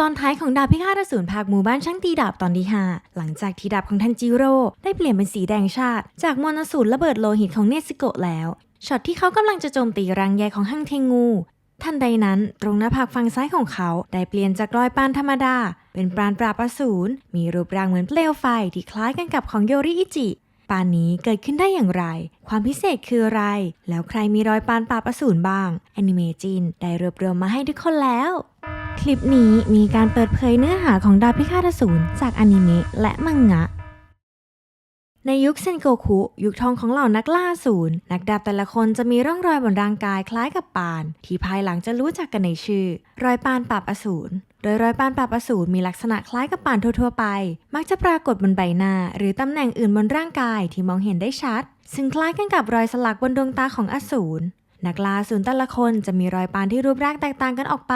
ตอนท้ายของดาบพิฆาตอสูรภาคหมู่บ้านช่างตีดาบตอนที่ห้าหลังจากที่ดาบของทันจิโร่ได้เปลี่ยนเป็นสีแดงชาติ จากมวลอสูรระเบิดโลหิตของเนสโกะแล้วช็อตที่เขากำลังจะโจมตีรังแยของฮังเทงูทันใดนั้นตรงหน้าผากฝั่งซ้ายของเขาได้เปลี่ยนจากรอยปานธรรมดา เป็นปาณปราบอสูรมีรูปร่างเหมือนเปลวไฟที่คล้ายกันกับของโยริอิจิปานนี้เกิดขึ้นได้อย่างไร ความพิเศษคืออะไร แล้วใครมีรอยปานปราบอสูรบ้างแอนิเมจินได้รวบรวมมาให้ทุกคนแล้ว คลิปนี้มีการเปิดเผยเนื้อหาของดาบพิฆาตอสูรจากอนิเมะและมังงะ ในยุคเซนโกคุยุคทองของเหล่านักล่าอสูรนักดาบแต่ละคนจะมีร่องรอยบนร่างกายคล้ายกับปาน ที่ภายหลังจะรู้จักกันในชื่อ รอยปานปราบอสูรโดยรอยปานปราบอสูรมีลักษณะคล้ายกับปานทั่วๆไป มักจะปรากฏบนใบหน้า หรือตำแหน่งอื่นบนร่างกายที่มองเห็นได้ชัด ซึ่งคล้ายกันกับรอยสลักบนดวงตาของอสูร นักล่าสูนแต่ละคนจะมีรอยปานที่รูปร่างแตกต่างกันออกไป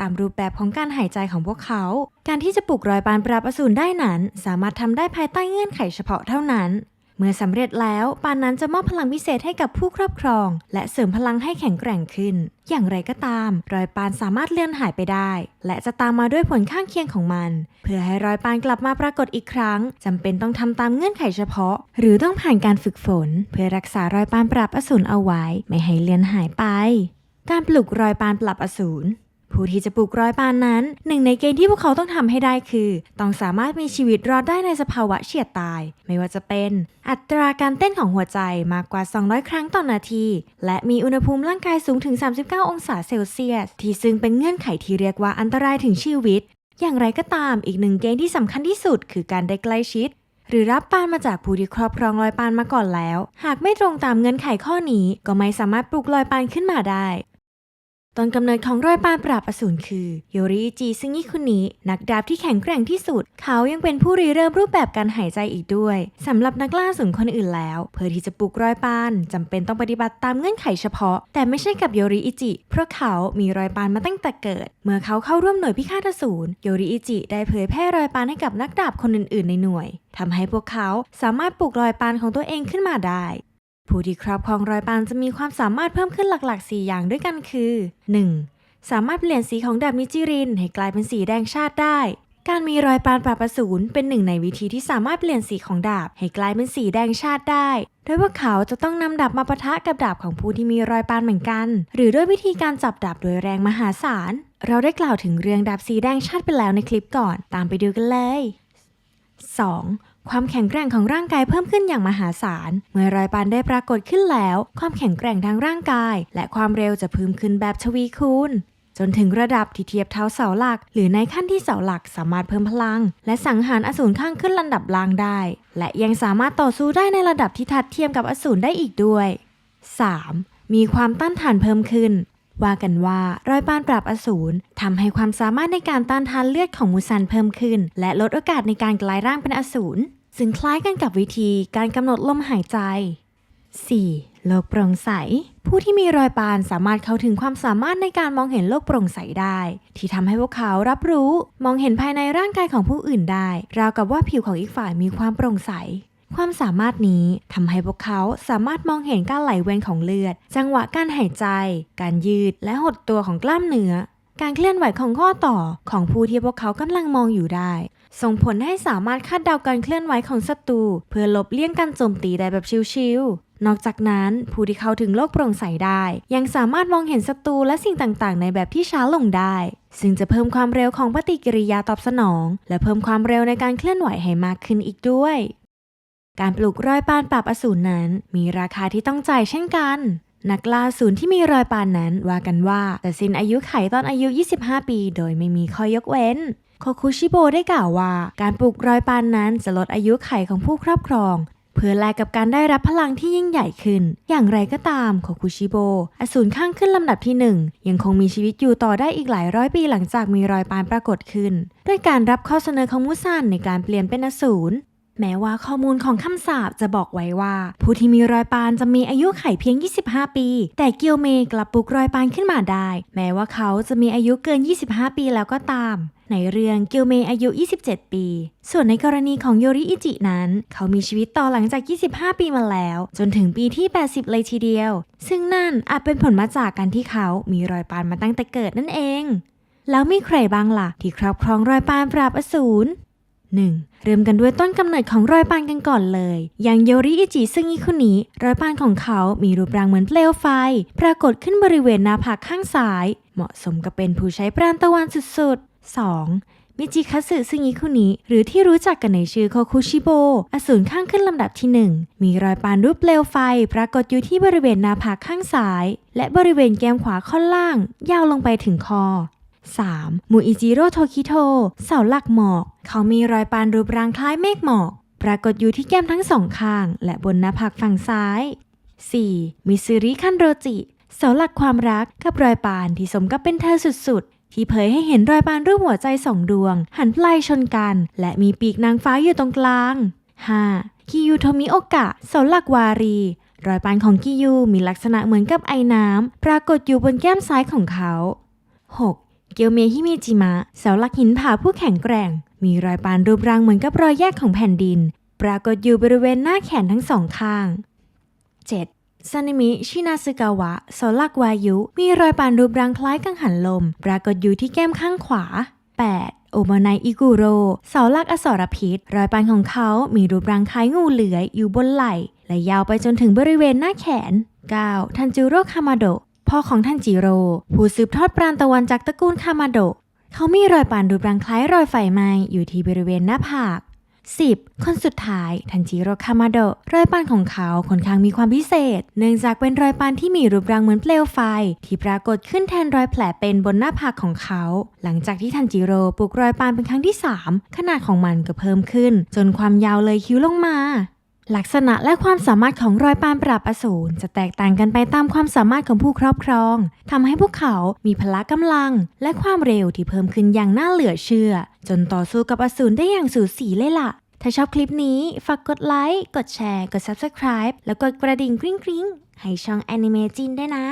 ตามรูปแบบของการหายใจของพวกเขา การที่จะปลุกรอยปานปราบอสูรได้นั้น สามารถทำได้ภายใต้เงื่อนไขเฉพาะเท่านั้น เมื่อสำเร็จแล้วปานนั้นจะมอบพลังพิเศษให้กับผู้ครอบครอง และเสริมพลังให้แข็งแกร่งขึ้น อย่างไรก็ตาม รอยปานสามารถเลื่อนหายไปได้ และจะตามมาด้วยผลข้างเคียงของมัน เพื่อให้รอยปานกลับมาปรากฏอีกครั้งจำเป็นต้องทำตามเงื่อนไขเฉพาะ หรือต้องผ่านการฝึกฝน เพื่อรักษารอยปานปรับอสูรเอาไว้ ไม่ให้เลือนหายไป การปลุกรอยปานปรับอสูร ผู้ที่จะปลูกรอยปานนั้น หนึ่งในเกณฑ์ที่พวกเขาต้องทำให้ได้คือ ต้องสามารถมีชีวิตรอดได้ในสภาวะเฉียดตาย ไม่ว่าจะเป็น อัตราการเต้นของหัวใจมากกว่า 200 ครั้งต่อนาที และมีอุณหภูมิร่างกายสูงถึง 39 องศาเซลเซียส ที่ซึ่งเป็นเงื่อนไขที่เรียกว่าอันตรายถึงชีวิต อย่างไรก็ตามอีกหนึ่งเกณฑ์ที่สำคัญที่สุด คือการได้ใกล้ชิดหรือรับปานมาจากผู้ที่ครอบครองรอยปานมาก่อนแล้ว หากไม่ตรงตามเงื่อนไขข้อนี้ ก็ไม่สามารถปลูกรอยปานขึ้นมาได้ ต้นกำเนิดของรอยปานปราบอสูรคือโยริอิจิซึ่งนี่คุนินักดาบที่แข็งแกร่งที่สุด เขายังเป็นผู้ริเริ่มรูปแบบการหายใจอีกด้วยสำหรับนักล่าสูรคนอื่นแล้ว เพื่อที่จะปลุกรอยปานจำเป็นต้องปฏิบัติตามเงื่อนไขเฉพาะ แต่ไม่ใช่กับโยริอิจิ เพราะเขามีรอยปานมาตั้งแต่เกิด เมื่อเขาเข้าร่วมหน่วยพิฆาตอสูรโยริอิจิได้เผยแพร่รอยปานให้กับนักดาบคนอื่น ๆ ในหน่วยทำให้พวกเขาสามารถปลุกรอยปานของตัวเองขึ้นมาได้ ผู้ที่ครอบครองรอยปานจะมีความสามารถเพิ่มขึ้นหลักๆ 4 อย่างด้วยกันคือ 1. สามารถเปลี่ยนสีของดาบมิจิริน ให้กลายเป็นสีแดงชาติได้ การมีรอยปานปราบอสูรเป็นหนึ่งในวิธีที่สามารถเปลี่ยนสีของดาบให้กลายเป็นสีแดงชาติได้ โดยพวกเขาจะต้องนำดาบมาปะทะกับดาบของผู้ที่มีรอยปานเหมือนกัน หรือด้วยวิธีการจับดาบโดยแรงมหาศาล เราได้กล่าวถึงเรื่องดาบสีแดงชาติไปแล้วในคลิปก่อน ตามไปดูกันเลย 2. ความแข็งแกร่งของร่างกายเพิ่มขึ้นอย่างมหาศาล เมื่อรอยปานได้ปรากฏขึ้นแล้ว ความแข็งแกร่งทางร่างกาย และความเร็วจะเพิ่มขึ้นแบบทวีคูณจนถึงระดับที่เทียบเท่าเสาหลัก หรือในขั้นที่เสาหลักสามารถเพิ่มพลัง และสังหารอสูรข้างขึ้นระดับล่างได้ และยังสามารถต่อสู้ได้ในระดับที่ทัดเทียมกับอสูรได้อีกด้วย 3. มีความต้านทานเพิ่มขึ้น ว่ากันว่ารอยปานปราบอสูรทำให้ความสามารถในการต้านทานเลือดของมูซันเพิ่มขึ้น และลดโอกาสในการกลายร่างเป็นอสูรซึ่งคล้ายกันกับวิธีการกำหนดลมหายใจ 4. โลกโปร่งใส ผู้ที่มีรอยปานสามารถเข้าถึงความสามารถในการมองเห็นโลกโปร่งใสได้ ที่ทำให้พวกเขารับรู้ มองเห็นภายในร่างกายของผู้อื่นได้ ราวกับว่าผิวของอีกฝ่ายมีความโปร่งใส ความสามารถนี้ทำให้พวกเขาสามารถมองเห็นการไหลเวียนของเลือด จังหวะการหายใจ การยืดและหดตัวของกล้ามเนื้อ การเคลื่อนไหวของข้อต่อของผู้ที่พวกเขากำลังมองอยู่ได้ ส่งผลให้สามารถคาดเดาการเคลื่อนไหวของศัตรูเพื่อหลบเลี่ยงการโจมตีได้แบบชิวๆ นอกจากนั้นผู้ที่เข้าถึงโลกโปร่งใสได้ ยังสามารถมองเห็นศัตรูและสิ่งต่างๆ ในแบบที่ช้าลงได้ ซึ่งจะเพิ่มความเร็วของปฏิกิริยาตอบสนอง และเพิ่มความเร็วในการเคลื่อนไหวให้มากขึ้นอีกด้วย การปลูกรอยปานปราบอสูรนั้น มีราคาที่ต้องจ่ายเช่นกัน นักล่าอสูรที่มีรอยปานนั้นว่ากันว่าแต่สิ้นอายุไขตอนอายุ 25 ปี โดยไม่มีข้อยกเว้นโคคุชิโบได้กล่าวว่า การปลูกรอยปานนั้นจะลดอายุไขของผู้ครอบครอง เพื่อแลกกับการได้รับพลังที่ยิ่งใหญ่ขึ้น อย่างไรก็ตามโคคุชิโบ อสูรข้างขึ้นลำดับที่หนึ่งยังคงมีชีวิตอยู่ต่อได้อีกหลายร้อยปีหลังจากมีรอยปานปรากฏขึ้น ด้วยการรับข้อเสนอของมุซันในการเปลี่ยนเป็นอสูร แม้ว่าข้อมูลของคำสาปจะบอกไว้ว่า ผู้ที่มีรอยปานจะมีอายุไขเพียง 25 ปี แต่เกียวเมกลับปลุกรอยปานขึ้นมาได้ แม้ว่าเขาจะมีอายุเกิน 25 ปีแล้วก็ตาม ในเรื่องเกียวเมอายุ 27 ปี ส่วนในกรณีของโยริอิจินั้น เขามีชีวิตต่อหลังจาก 25 ปีมาแล้ว จนถึงปีที่ 80 เลยทีเดียว ซึ่งนั่นอาจเป็นผลมาจากการที่เขามีรอยปานมาตั้งแต่เกิดนั่นเอง แล้วมีใครบ้างล่ะที่ครอบครองรอยปานปราบอสูร 1. เริ่มกันด้วยต้นกำเนิดของรอยปานกันก่อนเลย อย่างโยริอิจิซึ่งอีคุนิรอยปานของเขา มีรูปร่างเหมือนเปลวไฟ ปรากฏขึ้นบริเวณหน้าผากข้างซ้าย เหมาะสมกับเป็นผู้ใช้ปราณตะวันสุดๆ 2. มิจิคัตสึซึ่งอีคุนิหรือที่รู้จักกันในชื่อโคคุชิโบอสูรข้างขึ้นลำดับที่ 1 มีรอยปานรูปเปลวไฟ ปรากฏอยู่ที่บริเวณหน้าผากข้างซ้าย และบริเวณแก้มขวาค่อนล่าง ยาวลงไปถึงคอ 3. มูอิจิโร่โทคิโตเสาหลักหมอก เขามีรอยปานรูปร่างคล้ายเมฆหมอก ปรากฏอยู่ที่แก้มทั้งสองข้าง และบนหน้าผากฝั่งซ้าย 4. มิซึริคันโรจิ เสาหลักความรักกับรอยปานที่สมกับเป็นเธอสุดๆ ที่เผยให้เห็นรอยปานรูปหัวใจสองดวง หันปลายชนกัน และมีปีกนางฟ้าอยู่ตรงกลาง 5. คิยูโทมิโอกะ เสาหลักวารีรอยปานของกิยูมีลักษณะเหมือนกับไอน้ำ ปรากฏอยู่บนแก้มซ้ายของเขา 6. เกียวเมฮิมิจิมะเสาหลักหินผาผู้แข็งแกร่ง มีรอยปานรูปร่างเหมือนกับรอยแยกของแผ่นดิน ปรากฏอยู่บริเวณหน้าแขนทั้งสองข้าง 7. ซานิมิ ชินาซึกาวะเสาหลักวายุ มีรอยปานรูปร่างคล้ายกังหันลม ปรากฏอยู่ที่แก้มข้างขวา 8. โอโมไนอิกุโรเสาหลักอสรพิษ รอยปานของเขา มีรูปร่างคล้ายงูเหลือยอยู่บนไหล่ และยาวไปจนถึงบริเวณหน้าแขน 9. ทันจิโร่คามาโด พ่อของทันจิโร่ผู้สืบทอดปราณตะวันจากตระกูลคามาโดะเขามีรอยปานรูปร่างคล้ายรอยไฟไหม้อยู่ที่บริเวณหน้าผาก 10. คนสุดท้าย ทันจิโร่คามาโดะรอยปานของเขาค่อนข้างมีความพิเศษ เนื่องจากเป็นรอยปานที่มีรูปร่างเหมือนเปลวไฟ ที่ปรากฏขึ้นแทนรอยแผลเป็นบนหน้าผากของเขา หลังจากที่ทันจิโร่ปลูกรอยปานเป็นครั้งที่ 3 ขนาดของมันก็เพิ่มขึ้น จนความยาวเลยคิ้วลงมา ลักษณะและความสามารถของรอยปานปราบอสูรจะแตกต่างกันไปตามความสามารถของผู้ครอบครองทำให้พวกเขามีพละกำลัง และความเร็วที่เพิ่มขึ้นอย่างน่าเหลือเชื่อ จนต่อสู้กับอสูรได้อย่างสูสีเลยล่ะ ถ้าชอบคลิปนี้ ฝากกดไลค์ กดแชร์ กด Subscribe แล้วกดกระดิ่งกริ๊งกริ๊งให้ช่อง Anime จินได้นะ